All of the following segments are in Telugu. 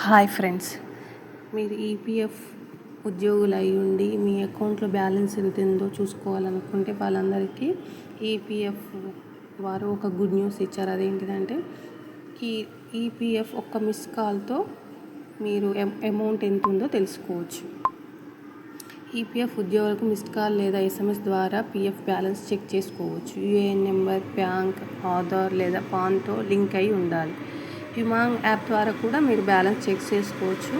Hi friends. మీరు ఈపీఎఫ్ ఉద్యోగులు అయి ఉండి మీ అకౌంట్లో బ్యాలెన్స్ ఎంత ఉందో చూసుకోవాలనుకుంటే వాళ్ళందరికీ ఈపీఎఫ్ వారు ఒక గుడ్ న్యూస్ ఇచ్చారు. అదేంటిదంటే ఈ ఈపీఎఫ్ ఒక్క మిస్ కాల్తో మీరు అమౌంట్ ఎంత ఉందో తెలుసుకోవచ్చు. ఈపీఎఫ్ ఉద్యోగులకు మిస్డ్ కాల్ లేదా ఎస్ఎంఎస్ ద్వారా పీఎఫ్ బ్యాలెన్స్ చెక్ చేసుకోవచ్చు. యూఏఎన్ నెంబర్ బ్యాంక్ ఆధార్ లేదా పాన్తో లింక్ అయి ఉండాలి. యుమాంగ్ యాప్ ద్వారా కూడా మీరు బ్యాలెన్స్ చెక్ చేసుకోవచ్చు.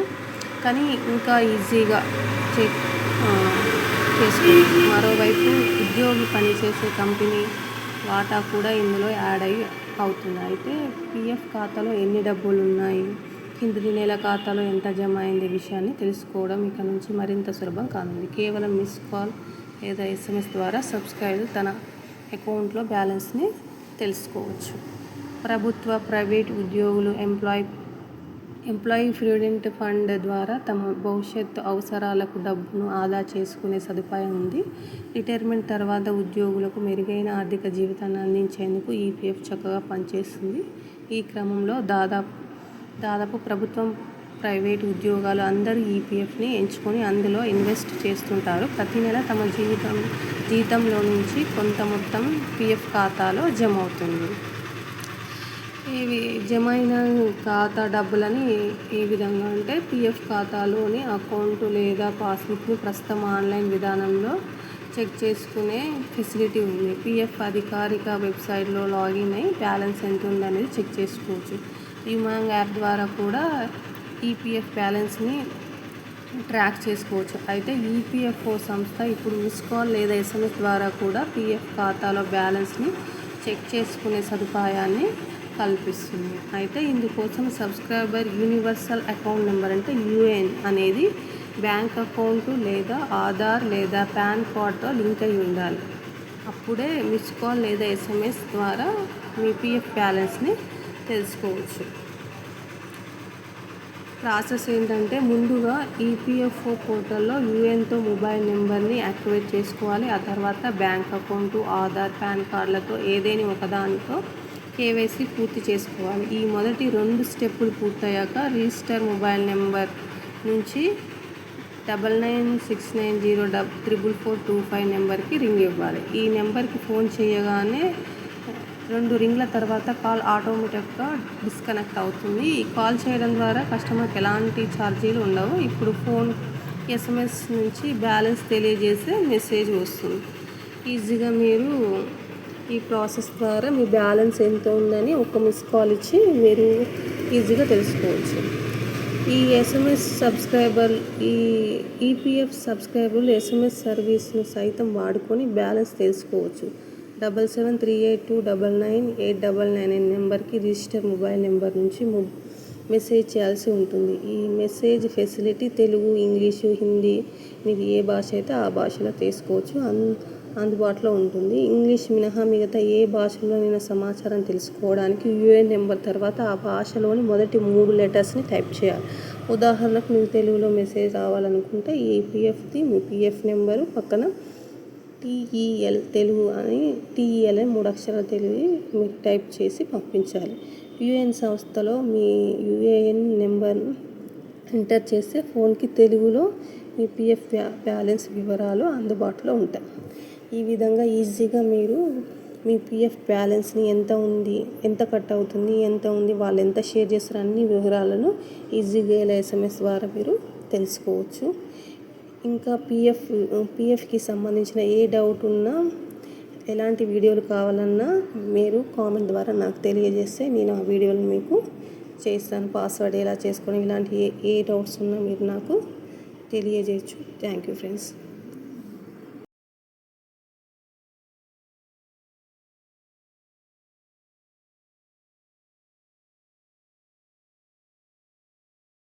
కానీ ఇంకా ఈజీగా చెక్ చేసుకోవచ్చు. మరోవైపు ఉద్యోగి పనిచేసే కంపెనీ వాటా కూడా ఇందులో యాడ్ అయ్యి అవుతుంది. అయితే పిఎఫ్ ఖాతాలో ఎన్ని డబ్బులు ఉన్నాయి? కింది నెల ఖాతాలో ఎంత జమ అయింది విషయాన్ని తెలుసుకోవడం ఇక నుంచి మరింత సులభం కానుంది. కేవలం మిస్ కాల్ లేదా ఎస్ఎంఎస్ ద్వారా సబ్స్క్రైబర్ తన అకౌంట్లో బ్యాలెన్స్ని తెలుసుకోవచ్చు. ప్రభుత్వ ప్రైవేట్ ఉద్యోగులు ఎంప్లాయ్ ఎంప్లాయీ ప్రివిడెంట్ ఫండ్ ద్వారా తమ భవిష్యత్తు అవసరాలకు డబ్బును ఆదా చేసుకునే సదుపాయం ఉంది. రిటైర్మెంట్ తర్వాత ఉద్యోగులకు మెరుగైన ఆర్థిక జీవితాన్ని అందించేందుకు ఈపీఎఫ్ చక్కగా పనిచేస్తుంది. ఈ క్రమంలో దాదాపు దాదాపు ప్రభుత్వం ప్రైవేట్ ఉద్యోగాలు అందరూ ఈపీఎఫ్ని ఎంచుకొని అందులో ఇన్వెస్ట్ చేస్తుంటారు. ప్రతి నెల తమ జీవితం జీతంలో నుంచి కొంత మొత్తం పీఎఫ్ ఖాతాలో జమ అవుతుంది. ఇవి జమ అయిన ఖాతా డబ్బులని ఏ విధంగా అంటే పిఎఫ్ ఖాతాలోని అకౌంట్ లేదా పాస్బుక్ని ప్రస్తుతం ఆన్లైన్ విధానంలో చెక్ చేసుకునే ఫెసిలిటీ ఉంది. పిఎఫ్ అధికారిక వెబ్సైట్లో లాగిన్ అయ్యి బ్యాలెన్స్ ఎంత ఉందనేది చెక్ చేసుకోవచ్చు. యుమాంగ్ యాప్ ద్వారా కూడా ఈపీఎఫ్ బ్యాలెన్స్ని ట్రాక్ చేసుకోవచ్చు. అయితే ఈపీఎఫ్ఓ సంస్థ ఇప్పుడు మిస్ కాల్ లేదా ఎస్ఎంఎస్ ద్వారా కూడా పిఎఫ్ ఖాతాలో బ్యాలెన్స్ని చెక్ చేసుకునే సదుపాయాన్ని కల్పిస్తుంది. అయితే ఇందుకోసం సబ్స్క్రైబర్ యూనివర్సల్ అకౌంట్ నెంబర్ అంటే యూఏఎన్ అనేది బ్యాంక్ అకౌంట్ లేదా ఆధార్ లేదా పాన్ కార్డ్తో లింక్ అయి ఉండాలి. అప్పుడే మిస్ కాల్ లేదా ఎస్ఎంఎస్ ద్వారా మీ పిఎఫ్ బ్యాలెన్స్ని తెలుసుకోవచ్చు. ప్రాసెస్ ఏంటంటే ముందుగా ఈపీఎఫ్ఓ పోర్టల్లో యూఎన్తో మొబైల్ నెంబర్ని యాక్టివేట్ చేసుకోవాలి. ఆ తర్వాత బ్యాంక్ అకౌంటు ఆధార్ పాన్ కార్డులతో ఏదైనా ఒకదానితో కేవైసీ పూర్తి చేసుకోవాలి. ఈ మొదటి రెండు స్టెప్పులు పూర్తయ్యాక రిజిస్టర్ మొబైల్ నెంబర్ నుంచి double nine six nine zero double triple four two five నెంబర్కి రింగ్ ఇవ్వాలి. ఈ నెంబర్కి ఫోన్ చేయగానే రెండు రింగ్ల తర్వాత కాల్ ఆటోమేటిక్గా డిస్కనెక్ట్ అవుతుంది. ఈ కాల్ చేయడం ద్వారా కస్టమర్కి ఎలాంటి ఛార్జీలు ఉండవు. ఇప్పుడు ఫోన్ ఎస్ఎంఎస్ నుంచి బ్యాలెన్స్ తెలియజేసే మెసేజ్ వస్తుంది. ఈజీగా మీరు ఈ ప్రాసెస్ ద్వారా మీ బ్యాలెన్స్ ఎంత ఉందని ఒక మిస్ కాల్ ఇచ్చి మీరు ఈజీగా తెలుసుకోవచ్చు. ఈ ఎస్ఎంఎస్ సబ్స్క్రైబర్ ఈ ఈపీఎఫ్ సబ్స్క్రైబర్లు ఎస్ఎంఎస్ సర్వీస్ను సైతం వాడుకొని బ్యాలెన్స్ తెలుసుకోవచ్చు. Double seven three eight two double nine eight double nine అనే నెంబర్కి రిజిస్టర్ మొబైల్ నెంబర్ నుంచి మెసేజ్ చేయాల్సి ఉంటుంది. ఈ message facility Telugu English Hindi మీకు ఏ భాష అయితే ఆ భాషలో తీసుకోవచ్చు అన్ అందుబాటులో ఉంటుంది. ఇంగ్లీష్ మినహా మిగతా ఏ భాషలోనైనా సమాచారం తెలుసుకోవడానికి యూఏఎన్ నెంబర్ తర్వాత ఆ భాషలోని మొదటి మూడు లెటర్స్ని టైప్ చేయాలి. ఉదాహరణకు మీకు తెలుగులో మెసేజ్ రావాలనుకుంటే ఈ మీ పిఎఫ్ నెంబరు పక్కన టీఈఎల్ తెలుగు అని టీఈఎల్ అని మూడు అక్షరాలు తెలివి మీరు టైప్ చేసి పంపించాలి. యూఏఎన్ సంస్థలో మీ యూఏఎన్ నెంబర్ ఎంటర్ చేస్తే ఫోన్కి తెలుగులో మీ పిఎఫ్ బ్యాలెన్స్ వివరాలు అందుబాటులో ఉంటాయి. ఈ విధంగా ఈజీగా మీరు మీ పిఎఫ్ బ్యాలెన్స్ని ఎంత ఉంది ఎంత కట్ అవుతుంది ఎంత ఉంది వాళ్ళు ఎంత షేర్ చేస్తారు అన్ని వివరాలను ఈజీగా ఇలా ఎస్ఎంఎస్ ద్వారా మీరు తెలుసుకోవచ్చు. ఇంకా పిఎఫ్ పిఎఫ్కి సంబంధించిన ఏ డౌట్ ఉన్నా ఎలాంటి వీడియోలు కావాలన్నా మీరు కామెంట్ ద్వారా నాకు తెలియజేస్తే నేను ఆ వీడియోలు మీకు చేస్తాను. పాస్వర్డ్ ఎలా చేసుకోవడం ఇలాంటి ఏ ఏ డౌట్స్ ఉన్నా మీరు నాకు తెలియజేయచ్చు. Thank you friends.